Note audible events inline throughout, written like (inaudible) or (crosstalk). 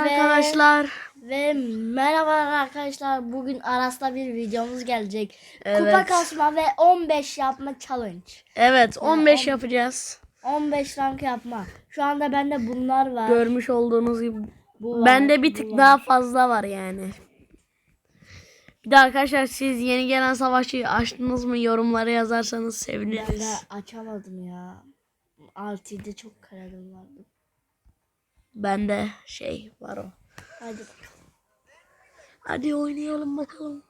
Evet arkadaşlar. Ve merhaba arkadaşlar. Bugün Aras'ta bir videomuz gelecek. Evet. Kupa kasma ve 15 yapma challenge. Evet 15 on- yapacağız. 15 rank yapma. Şu anda bende bunlar var. Görmüş olduğunuz gibi. Bu var, Bende bir tık var. daha fazla var yani. Bir de arkadaşlar siz yeni gelen savaşçıyı açtınız mı yorumlara yazarsanız Ben seviniriz. de açamadım ya. RT'de çok karadım vardı. Bende şey var o. Hadi bakalım. Hadi oynayalım bakalım.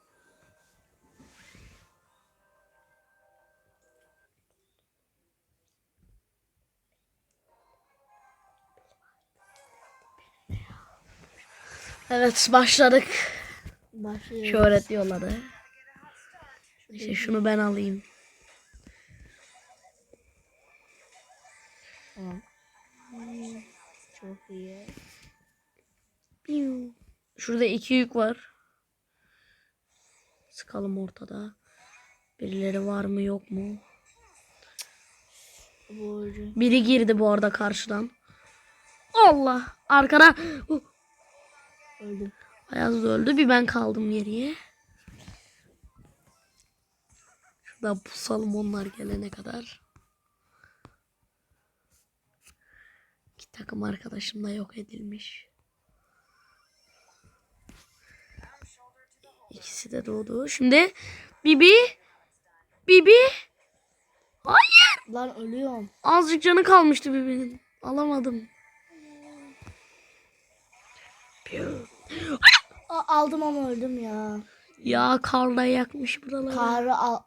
Evet başladık. Başlıyoruz. Şöhret yolladı. İşte şunu ben alayım. Tamam. Çok iyi. Şurada iki yük var. Sıkalım ortada. Birileri var mı yok mu? Biri girdi bu arada karşıdan. Allah. Arkada. Uh, Öldüm. Ayaz öldü. Bir ben kaldım geriye. Şurada pusalım onlar gelene kadar. Takım arkadaşım da yok edilmiş. İkisi de doğdu. Şimdi Bibi Bibi Hayır. Lan ölüyorum. Azıcık canı kalmıştı Bibi'nin. Alamadım. Aldım ama öldüm ya. Ya karla yakmış buraları. Karı al,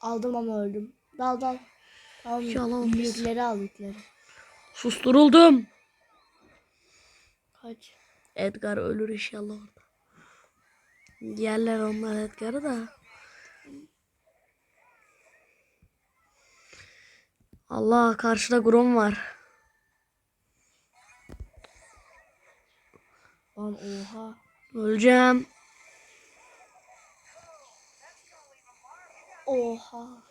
aldım ama öldüm. Dal dal. Tamam. Yalan. Yükleri al yükleri. Susturuldum. Kaç. Edgar ölür inşallah orada. Yerler onlar Edgar'ı da. Allah karşıda Grom var. Lan oha. Öleceğim. Oha.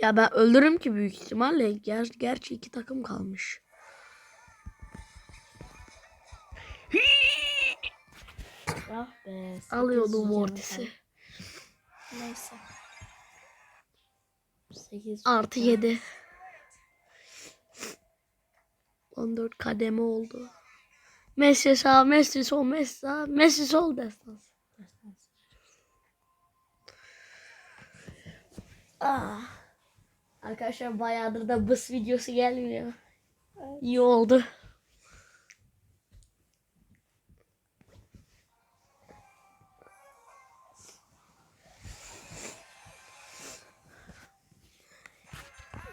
Ya ben öldürürüm ki büyük ihtimalle. Ger gerçi iki takım kalmış. Ah be. Alıyordum Mortis'i. Neyse. 8 Artı 7. 14 kademe oldu. Messi sağ, Messi sol, Messi sağ, Messi sol destans. Ah. Arkadaşlar bayağıdır da bıs videosu gelmiyor. İyi oldu.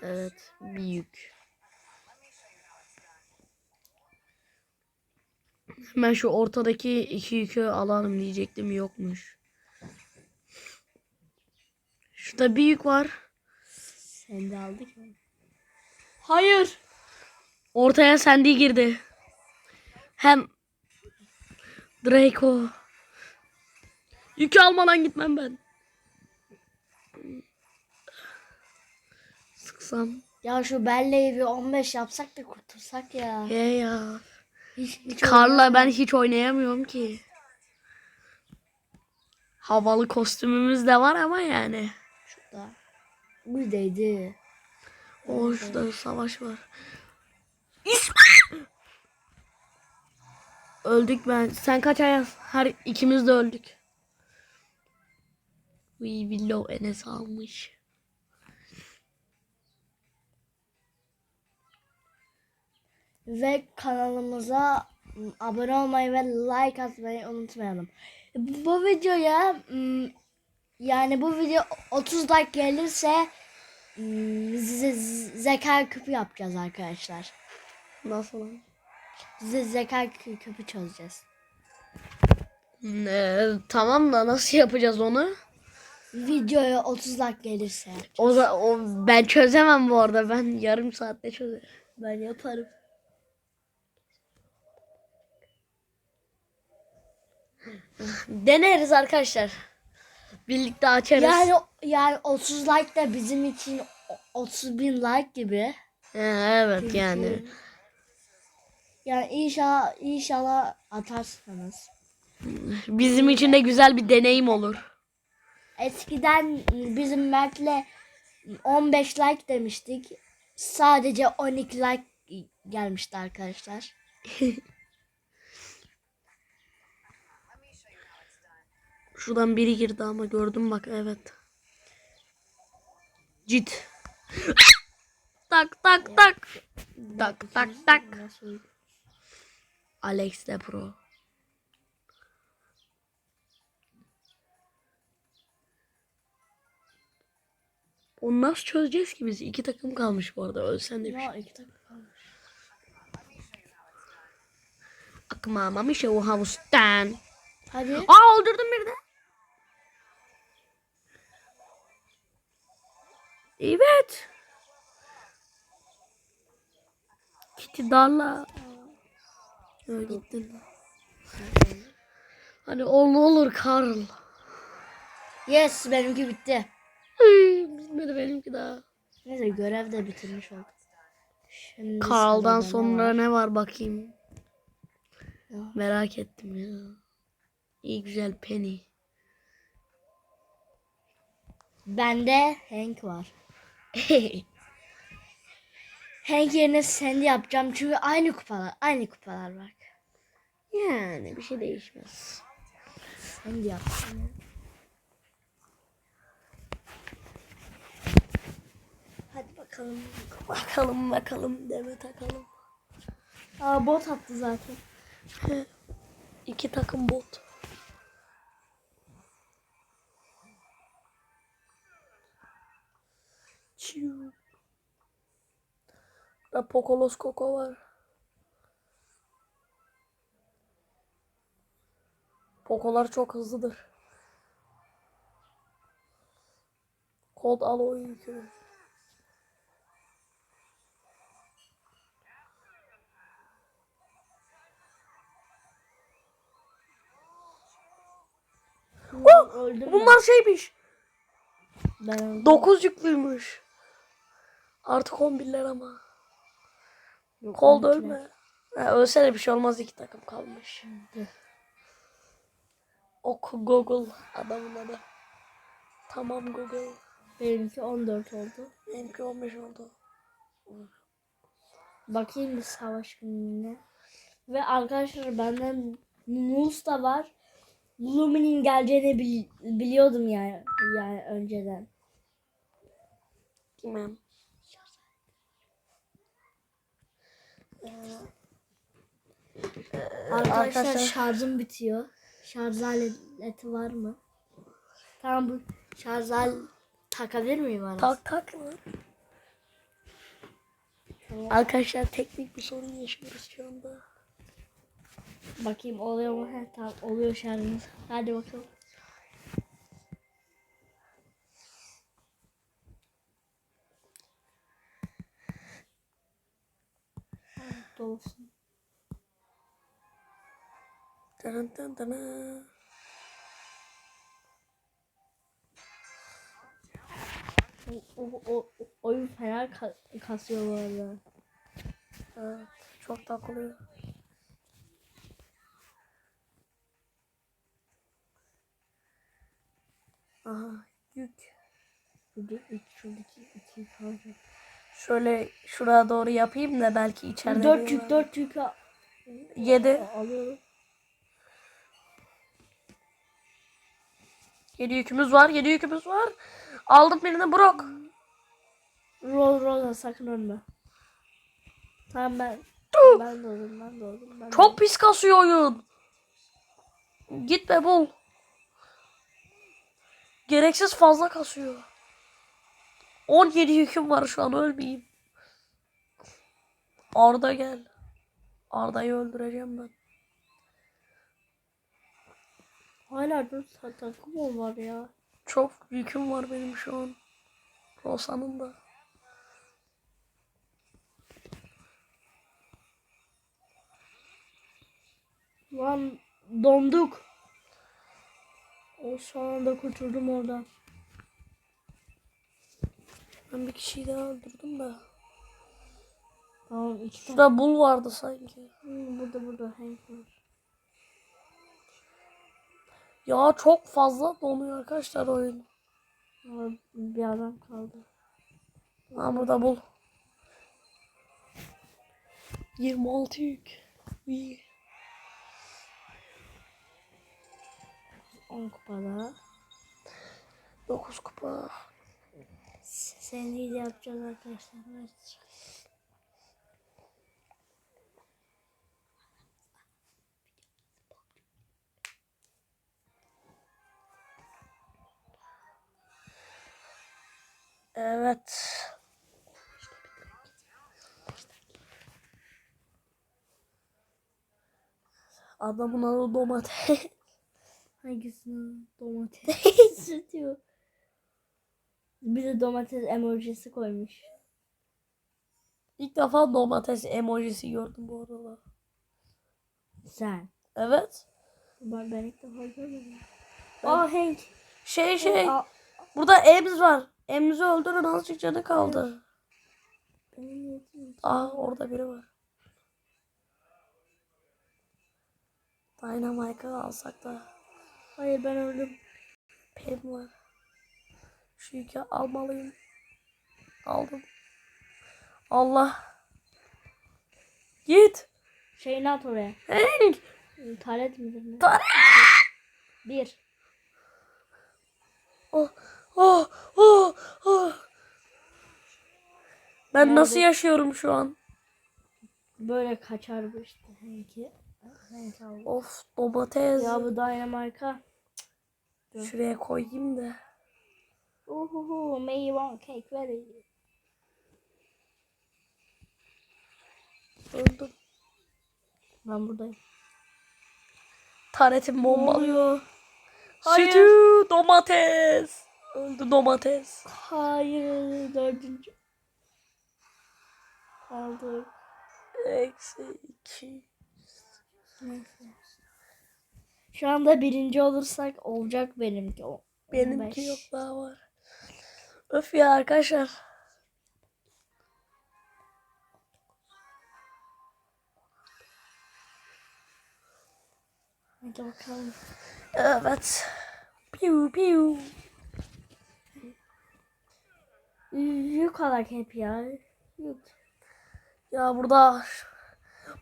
Evet, büyük. Hemen şu ortadaki iki yükü alalım diyecektim yokmuş. Şurada bir yük var. Sen de aldık mı? Hayır. Ortaya Sandy girdi. Hem Draco. Yükü almadan gitmem ben. Sıksam. Ya şu belleği bir 15 yapsak da kurtulsak ya. He ya. Hiç, hiç Karla ben hiç oynayamıyorum ki. Havalı kostümümüz de var ama yani. Buradaydı. O şurada savaş var. İsmail! Öldük ben. Sen kaç ayaz? Her ikimiz de öldük. We below Enes almış. Ve kanalımıza abone olmayı ve like atmayı unutmayalım. Bu videoya yani bu video 30 like gelirse m, ze- ze- zeka küpü yapacağız arkadaşlar. Nasıl lan? Ze zeka kü- küpü çözeceğiz. Ne, tamam da nasıl yapacağız onu? Videoya 30 like gelirse O, za- o ben çözemem bu arada. Ben yarım saatte çözerim. ben yaparım. Deneriz arkadaşlar. Birlikte açarız. Yani yani 30 like da bizim için o- 30 bin like gibi. He, evet yani. Yani inşallah inşallah atarsınız. Bizim için de güzel bir deneyim olur. Eskiden bizim Mert'le 15 like demiştik. Sadece 12 like gelmişti arkadaşlar. (laughs) Şuradan biri girdi ama gördüm bak evet. Cit. tak tak tak. Tak tak tak. Alex de Pro. Onu nasıl çözeceğiz ki biz? İki takım kalmış bu arada. Ölsen de bir şey. Ya iki dakika kalmış. Akma mamış o havuzdan. Hadi. Aa öldürdüm bir de. Evet. Kitty darla. Gittin. Hadi ol ne olur Karl. Yes benimki bitti. Bitmedi benimki daha. Neyse görev de bitirmiş olduk. Şimdi Karl'dan sonra var? ne var bakayım. Ya. Merak ettim ya. İyi güzel Penny. Bende Hank var. (laughs) Hank yerine Sandy yapacağım çünkü aynı kupalar, aynı kupalar var. yani bir şey değişmez. Sandy yapacağım. Hadi bakalım. Bakalım bakalım deme takalım. Aa bot attı zaten. (laughs) İki takım bot. Çiu. Burada Pocolos Koko var. Pokolar çok hızlıdır. Colt al o yükünü. Oh! Bunlar şeymiş. Ben öldüm. 9 yüklüymüş. Artık 11'ler ama. Yok, onunkiler. ölme. Ha, ölse de bir şey olmaz iki takım kalmış. Ok Google adamın adı. Tamam Google. Benimki 14 oldu. Benimki 15 oldu. Bakayım bir savaş gününe. Ve arkadaşlar benden Nus da var. Lumi'nin geleceğini bil- biliyordum yani, yani önceden. Bilmem. Arkadaşlar, arkadaşlar- şarjım bitiyor. Şarj aleti var mı? Tamam bu şarj al takabilir miyim arası? Tak tak lan. Arkadaşlar teknik bir sorun yaşıyoruz şu anda. Bakayım oluyor mu? He, tamam oluyor şarjımız. Hadi bakalım. Ha, Dolsun. Dın dın dın. O, o, o, oyun fena ka- kasıyor bu arada. Evet, çok takılıyor. Aha yük. Burada üç, şuradaki iki kalacak. Şöyle şuraya doğru yapayım da belki içeride. Dört yük, dört yük Yedi. alıyorum. Yedi yükümüz var. Yedi yükümüz var. Aldım birini Brock. Roll roll sakın ölme. Tamam ben. ben de oldum, ben de oldum. Ben Çok pis kasıyor oyun. Git be bul. Gereksiz fazla kasıyor. 17 yüküm var şu an ölmeyeyim. Arda gel. Arda'yı öldüreceğim ben. Hala dört saat takım var ya? Çok yüküm var benim şu an. Rosa'nın da. Lan donduk. O son anda kurtuldum oradan. Ben bir kişiyi daha öldürdüm de. Tamam iki tane. Şurada bul vardı sanki. Hmm, burada burada Hank var. Ya çok fazla donuyor arkadaşlar oyun. Ama bir adam kaldı. Ha burada bul. 26 yük. İyi. 10 kupada. 9 kupa. Seni de yapacağız arkadaşlar. Evet. Evet. Adamın adı domates. Hangisini? Domates diyor. (laughs) Bir de domates emojisi koymuş. İlk defa domates emojisi gördüm bu arada. Sen. Evet. Ben, ben ilk defa görmedim. Aa Hank. Şey şey. Aa, Burada Ems var. Ems'i öldürün azıcık canı kaldı. niyetim. Aa orada biri var. Dynamite'ı alsak da. Hayır ben öldüm. Pem var. Yükü almalıyım. Aldım. Allah. Git. Şeyini at oraya. Hank. Taret ne? Taret. Bir. Oh, oh, oh, oh. Ben Nerede? nasıl yaşıyorum şu an? Böyle kaçar bu işte Hank'i. Of domates. Ya bu Dynamite'a. Şuraya koyayım da. Uhuhu, may want cake ready. Öldüm. Ben buradayım. Taretim bombalıyor. Hayır. Sütü domates. Öldü domates. Hayır, dördüncü. Kaldık. Eksi iki. Neyse. Şu anda birinci olursak olacak benimki. O- Benimki 15. yok daha var. Öf ya arkadaşlar. Hadi bakalım. Evet. Piu piu. Yük alak hep ya. Yük. Ya burada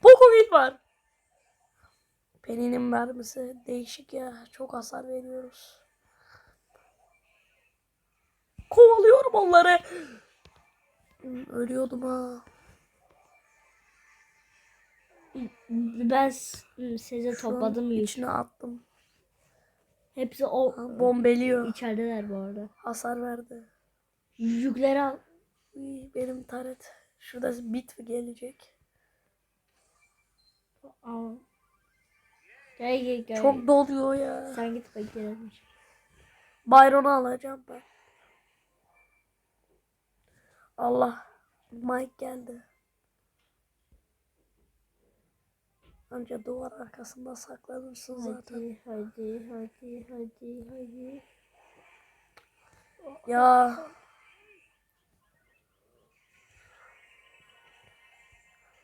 Pokemon var. Penny'nin mermisi değişik ya. Çok hasar veriyoruz. Kovalıyorum onları. Ölüyordum ha. Ben size Şu topladım yük. içine attım. Hepsi o Ha, bombeliyor. içerideler bu arada. Hasar verdi. Yükleri al. Benim taret. Şurada bit gelecek. al. Gel gel gel. Çok doluyor ya. Sen git bak gelelim. Byron'u alacağım ben. Allah. Mike geldi. Anca duvar arkasında saklanırsın zaten. Hadi hadi hadi hadi hadi. Ya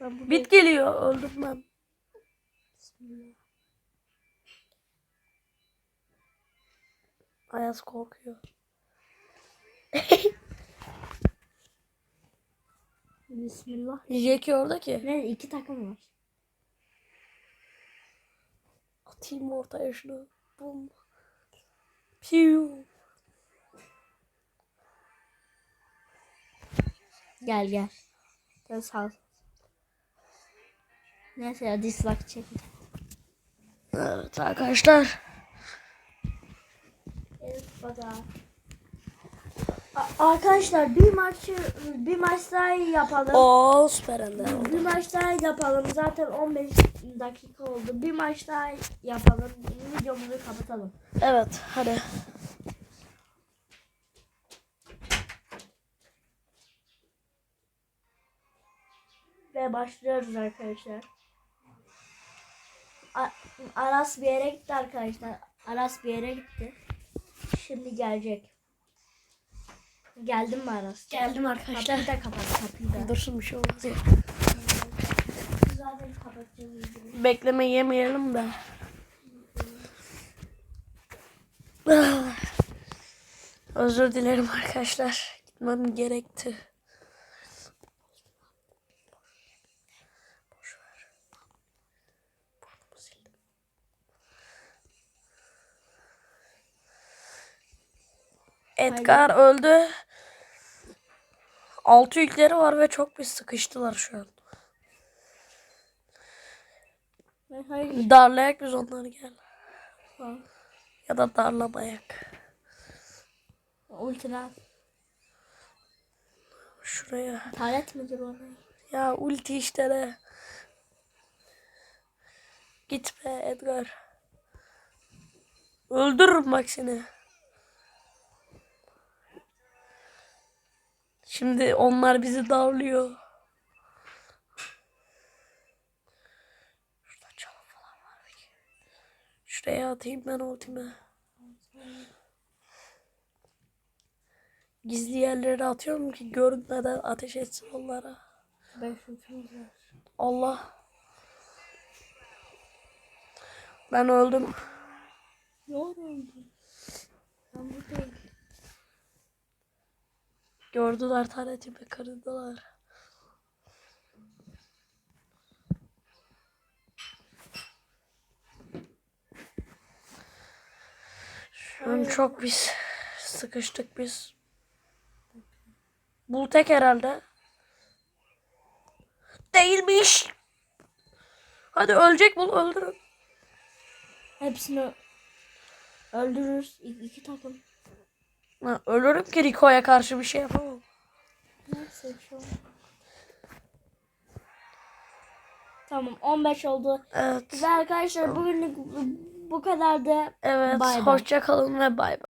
Ben burada bit geliyor. Öldüm ben. Bismillah. Ayaz korkuyor. (laughs) Bismillah. Jackie orada ki. Ne iki takım var. Atayım ortaya şunu. Bum. Piu. Gel gel. Gel sağ ol. Neyse ya dislike çek. Evet arkadaşlar. Evet bada. Arkadaşlar bir maçı bir maç daha yapalım. O süper. Bir maç daha yapalım. Zaten 15 dakika oldu. Bir maç daha yapalım. Videomuzu kapatalım. Evet hadi. Ve başlıyoruz arkadaşlar. A- Aras bir yere gitti arkadaşlar. Aras bir yere gitti. Şimdi gelecek. Geldin mi Aras? Geldim arkadaşlar. Kapıyı da kapat kapıyı da. Dursun bir şey olmaz ya. Zaten kapatacağız videoyu. Bekleme yemeyelim de. Özür dilerim arkadaşlar. Gitmem gerekti. Edgar öldü. Altı yükleri var ve çok bir sıkıştılar şu an. Hayır. Darlayak biz onları gel. Ya da darlamayak. Ultra. Şuraya. Taret midir o? Ya ulti işte de. Gitme Edgar. Öldürürüm bak seni. Şimdi onlar bizi darlıyor. Şurada çalı falan var peki. Şuraya atayım ben ultimi. Gizli yerlere atıyorum ki görünmeden ateş etsin onlara. Allah. Ben öldüm. Ne oldu? Ben buradayım. Gördüler taretimi kırdılar. Şu an çok biz sıkıştık biz. Bul tek herhalde. Değilmiş. Hadi ölecek bul öldürün. Hepsini öldürürüz. İki, iki takım. Ha, ölürüm ki Rico'ya karşı bir şey yapamam. Neyse şu. Tamam 15 oldu. Evet. Ve arkadaşlar bugünlük bu- kadardı. Evet. Bay. Hoşça kalın ve bay bay.